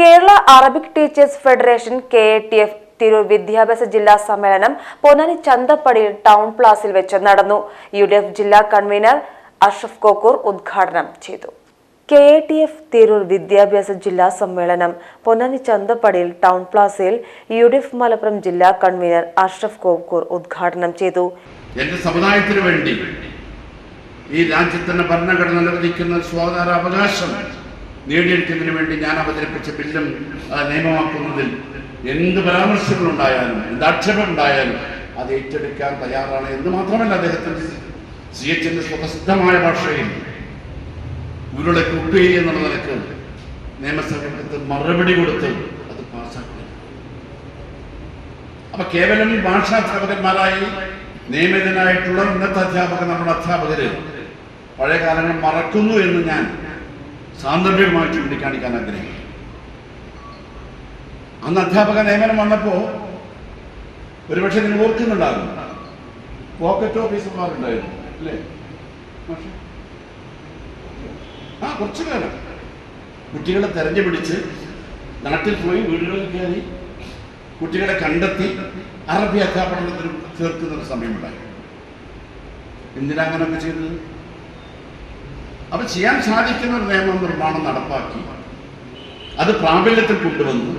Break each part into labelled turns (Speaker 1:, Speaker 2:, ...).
Speaker 1: Kerala Arabic teachers federation K A T F Tirur വിദ്യാഭ്യാസ ജില്ലാ സമ്മേളനം പൊന്നാനി ചന്തപ്പടിയിൽ ടൗൺ പ്ലാസിൽ വെച്ച് നടന്നു. യു ഡി എഫ് ജില്ലാ കൺവീനർ അഷ്റഫ് കോക്കൂർ ഉദ്ഘാടനം ചെയ്തു. K A T F Tirur വിദ്യാഭ്യാസ ജില്ലാ സമ്മേളനം പൊന്നാനി ചന്തപ്പടിയിൽ ടൗൺ പ്ലാസയിൽ യു ഡി എഫ് മലപ്പുറം ജില്ലാ കൺവീനർ അഷ്റഫ് കോക്കൂർ ഉദ്ഘാടനം ചെയ്തു.
Speaker 2: എന്റെ സമുദായത്തിന് വേണ്ടി ഈ രാജ്യത്തിന്റെ ഭരണഘടന നിർവഹിക്കുന്ന സ്വാതന്ത്ര്യ അവകാശം നേടിയെടുക്കുന്നതിന് വേണ്ടി ഞാൻ അവതരിപ്പിച്ച ബില്ലും നിയമമാക്കുന്നതിൽ എന്ത് പരാമർശങ്ങളുണ്ടായാലും എന്ത് ആക്ഷേപം ഉണ്ടായാലും അത് ഏറ്റെടുക്കാൻ തയ്യാറാണ് എന്ന് മാത്രമല്ല അദ്ദേഹത്തിന് സി എച്ചിന്റെ സ്വതസിദ്ധമായ ഭാഷയിൽ ഉരുളെ കുട്ടി എന്നുള്ള നിലയ്ക്ക് നിയമസഭയ്ക്ക് മറുപടി കൊടുത്ത് അത് പാസ്സാക്കി അപ്പൊ കേവലം ഭാഷാധ്യാപകന്മാരായി നിയമിതനായിട്ടുള്ള ഇന്നത്തെ അധ്യാപകർ നമ്മുടെ അധ്യാപകര് പഴയ കാലങ്ങൾ മറക്കുന്നു എന്ന് ഞാൻ സാന്ദർഭികമായി ചൂണ്ടിക്കാണിക്കാൻ ആഗ്രഹിക്കുന്നു. അന്ന് അധ്യാപക നിയമനം വന്നപ്പോ ഒരുപക്ഷെ നിങ്ങൾ ഓർക്കുന്നുണ്ടാകും. പോക്കറ്റ് ഓഫീസർമാരുണ്ടായിരുന്നു അല്ലേ? ആ കുറച്ചു കാലം കുട്ടികളെ തെരഞ്ഞു പിടിച്ച് നാട്ടിൽ പോയി വീടുകളിൽ കയറി കുട്ടികളെ കണ്ടെത്തി അറബി അധ്യാപനത്തിന് ചേർക്കുന്ന ഒരു സമയമുണ്ടായി. എന്തിനാ അങ്ങനെയൊക്കെ ചെയ്തത്? അപ്പൊ ചെയ്യാൻ സാധിക്കുന്ന ഒരു നിയമ നിർമ്മാണം നടപ്പാക്കി. അത് പ്രാബല്യത്തിൽ കൊണ്ടുവന്നു.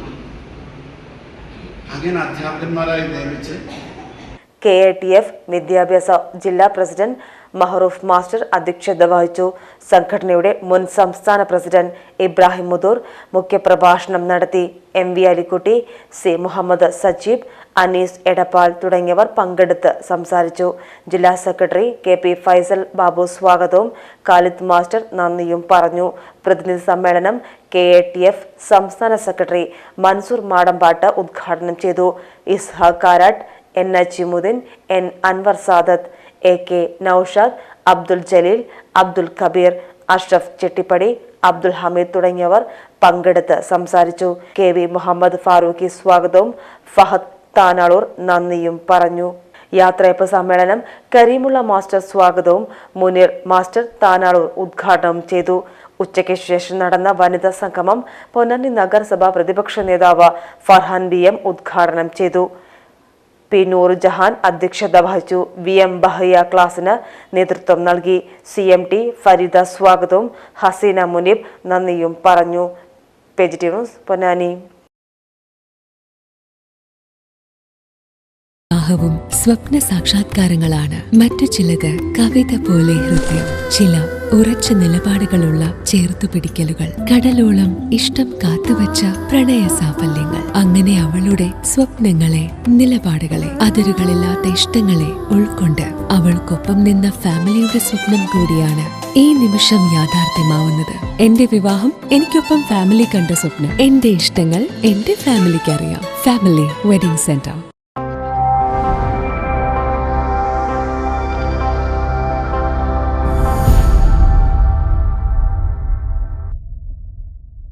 Speaker 2: അങ്ങനെ അധ്യാപകന്മാരായി നിയമിച്ച്
Speaker 1: കെ എ ടി എഫ് വിദ്യാഭ്യാസ ജില്ലാ പ്രസിഡന്റ് മഹറൂഫ് മാസ്റ്റർ അധ്യക്ഷത വഹിച്ചു. സംഘടനയുടെ മുൻ സംസ്ഥാന പ്രസിഡന്റ് ഇബ്രാഹിം മുദൂർ മുഖ്യപ്രഭാഷണം നടത്തി. M V Alikutty C Muhammad Sajeeb Anees Edappal തുടങ്ങിയവർ പങ്കെടുത്ത് സംസാരിച്ചു. ജില്ലാ secretary K P Faisal Babu സ്വാഗതവും ഖാലിദ് മാസ്റ്റർ നന്ദിയും പറഞ്ഞു. പ്രതിനിധി സമ്മേളനം കെ എ ടി എഫ് സംസ്ഥാന സെക്രട്ടറി മൻസൂർ മാടമ്പാട്ട് ഉദ്ഘാടനം ചെയ്തു. Ishaq Karat N Najimuddin N Anwar Sadath A K Noushad Abdul Jaleel Abdul Kabeer Ashraf Chettippadi Abdul Hameed തുടങ്ങിയവർ പങ്കെടുത്ത് സംസാരിച്ചു. കെ വി മുഹമ്മദ് ഫാറൂഖി സ്വാഗതവും ഫഹദ് താനാളൂർ നന്ദിയും പറഞ്ഞു. യാത്രയപ്പ് സമ്മേളനം കരീമുള്ള മാസ്റ്റർ സ്വാഗതവും മുനീർ മാസ്റ്റർ താനാളൂർ ഉദ്ഘാടനം ചെയ്തു. ഉച്ചയ്ക്ക് ശേഷം നടന്ന വനിതാ സംഗമം പൊന്നാനി നഗരസഭ പ്രതിപക്ഷ നേതാവ് ഫർഹാൻ ബി എം ഉദ്ഘാടനം ചെയ്തു. പി നൂർജഹാൻ അധ്യക്ഷത വഹിച്ചു. വി എം ബഹയ്യ ക്ലാസിന് നേതൃത്വം നൽകി. സി എം ടി ഫരീദ സ്വാഗതവും ഹസീന മുനീബ് നന്ദിയും പറഞ്ഞു. പോസിറ്റീവ് പൊന്നാനി.
Speaker 3: സ്വപ്ന സാക്ഷാത്കാരങ്ങളാണ്. മറ്റു ചിലത് കവിത പോലെ ഹൃദയം. ചില ഉറച്ച നിലപാടുകളുള്ള ചേർത്തുപിടിക്കലുകൾ. കടലോളം ഇഷ്ടം കാത്തുവച്ച പ്രണയ സാഫല്യങ്ങൾ അങ്ങനെ അവളുടെ സ്വപ്നങ്ങളെ നിലപാടുകളെ അതിരുകളില്ലാത്ത ഇഷ്ടങ്ങളെ ഉൾക്കൊണ്ട് അവൾക്കൊപ്പം നിന്ന ഫാമിലിയുടെ സ്വപ്നം കൂടിയാണ് ഈ നിമിഷം യാഥാർത്ഥ്യമാവുന്നത്. എന്റെ വിവാഹം എനിക്കൊപ്പം ഫാമിലി കണ്ട സ്വപ്നം. എന്റെ ഇഷ്ടങ്ങൾ എന്റെ ഫാമിലിക്ക് അറിയാം ഫാമിലി വെഡിംഗ് സെന്റർ.